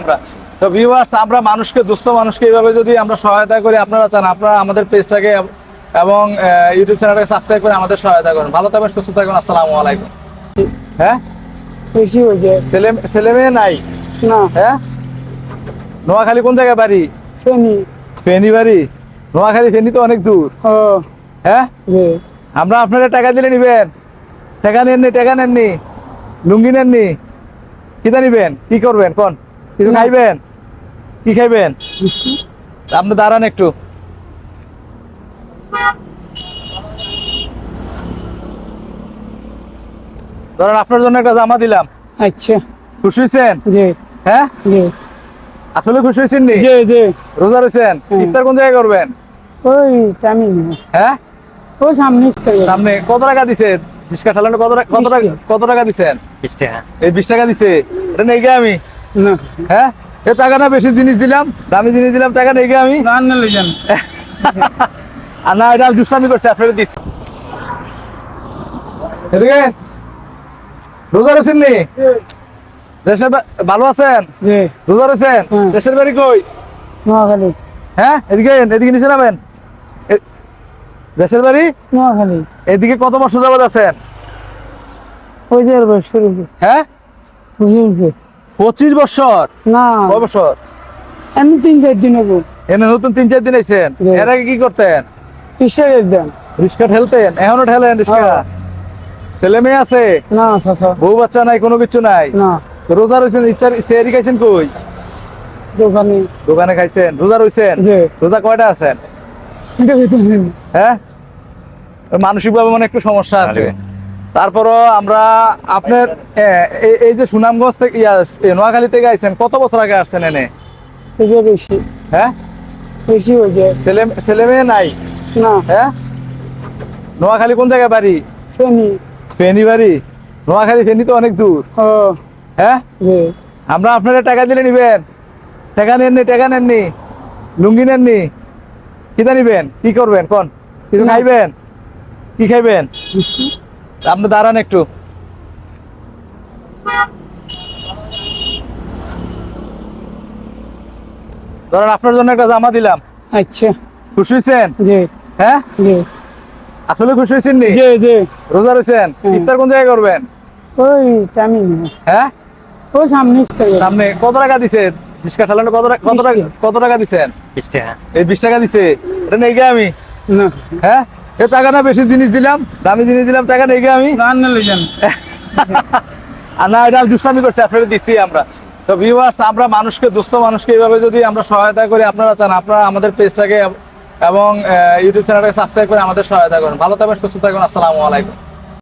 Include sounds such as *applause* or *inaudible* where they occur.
আমরা। তো ভিউয়ার্স আমরা মানুষকে দুস্থ মানুষকে এইভাবে যদি আমরা সহায়তা করি আপনারা চান আপনারা আমাদের পেজটাকে এবং ইউটিউব চ্যানেলটাকে সাবস্ক্রাইব করে আমাদের সহায়তা করেন। ভালো থাকবেন সুস্থ থাকবেন আসসালামু আলাইকুম। হ্যাঁ? বেশি হয়েছে। ছেলে ছেলে মেয়ে নাই? না। হ্যাঁ? নোয়াখালী কোন জায়গায় বাড়ি? ফেনি। ফেনি বাড়ি? নোয়াখালী ফেনি তো অনেক দূর। হ্যাঁ? আমরা আপনারা টাকা দিলে নিবেন। টাকা নেননি টাকা নেননি। লুঙ্গি নেননি। কিতা নিবেন? কি করবেন? কোন? কিছু খাইবেন? কি খাইবেন? আপনি দাঁড়ান একটু। ধরেন আপনার জন্য একটা জামা দিলাম। আচ্ছা। খুশি হয়েছেন? যে হ্যাঁ? আসলে খুশি হয়েছেন নি? রোজা রয়েছেন? ইফতার কোন জায়গায় করবেন? ওই হ্যাঁ? ওই সামনে সামনে কত টাকা দিছেন রিস্কা ঠালানো কত টাকা কত টাকা কত টাকা দিছেন? বিশ টাকা। এই বিশ টাকা দিছে। এটা নেই আমি? না। হ্যাঁ? এ টাকা না বেশি জিনিস দিলাম দামি জিনিস দিলাম টাকা নেই আমি *laughs* আর না এটা দুষ্টামি করছে আপনারা এদিকে রোজা রয়েছেন নি? দেশের ভালো আছেন? রোজা রয়েছেন দেশের বাড়ি কই? নোয়াখালী। হ্যাঁ এদিকে এদিকে নিচে নামেন। দেশের বাড়ি? নোয়াখালী। এদিকে কত বছর যাবত আছেন? ওই যে বছর হ্যাঁ? পঁচিশ বছর? না। কয় বছর? এমনি তিন চার দিন হব। এনে নতুন তিন চার দিন আইছেন। এর আগে কি করতেন? কিসের একদম রিক্সা ঠেলতেন? এখনও ঠেলেন রিক্সা? হ্যাঁ। ছেলে মেয়ে আছে? না চাচা বউ বাচ্চা নাই কোনো কিছু নাই? না। রোজা রয়েছেন ইফতার সেরি খাইছেন কই? দোকানে। দোকানে খাইছেন রোজা রয়েছেন যে রোজা কয়টা আছেন? হ্যাঁ? মানসিক ভাবে মানে একটু সমস্যা আছে। তারপরও আমরা আপনার এই- যে সুনামগঞ্জ থেকে ইয়া, নোয়াখালী থেকে আইছেন কত বছর আগে আসছেন এনে? বেশি। হ্যাঁ? বেশি হয়েছে। ছেলে ছেলে মেয়ে নাই? না। হ্যাঁ? নোয়াখালী কোন জায়গায় বাড়ি? ফেনি। ফেনি বাড়ি? নোয়াখালী ফেনি তো অনেক দূর। ও। হ্যাঁ? আমরা আপনারা টাকা দিলে নিবেন। টাকা নেননি টাকা নেননি। লুঙ্গি নেননি। কিতা নিবেন? কি করবেন? কোন? কিছু খাইবেন? কি খাইবেন? আপনি দাঁড়ান একটু। ধরেন আপনার জন্য একটা জামা দিলাম। আচ্ছা। খুশি হয়েছেন যে হ্যাঁ? যে আসলে খুশি হয়েছেন নি যে যে রোজা রয়েছেন ইফতার কোন জায়গায় করবেন? ওই না হ্যাঁ? ওই সামনে সামনে কত টাকা দিছেন? রিক্সা ঠালানো কত টাকা কত টাকা। কত টাকা দিছেন? বিশ টাকা। এই বিশ টাকা দিছে। এটা নেই আমি? না। হ্যাঁ? এ টাকা না বেশি জিনিস দিলাম দামি জিনিস দিলাম টাকা নেই আমি না এটা দুষ্টামি করছে আপনারা দিচ্ছি আমরা। তো ভিউয়ার্স আমরা মানুষকে দুস্থ মানুষকে এইভাবে যদি আমরা সহায়তা করি আপনারা চান আপনারা আমাদের পেজটাকে এবং ইউটিউব চ্যানেলটাকে সাবস্ক্রাইব করে আমাদের সহায়তা করেন। ভালো থাকবেন সুস্থ থাকবেন আসসালামু আলাইকুম।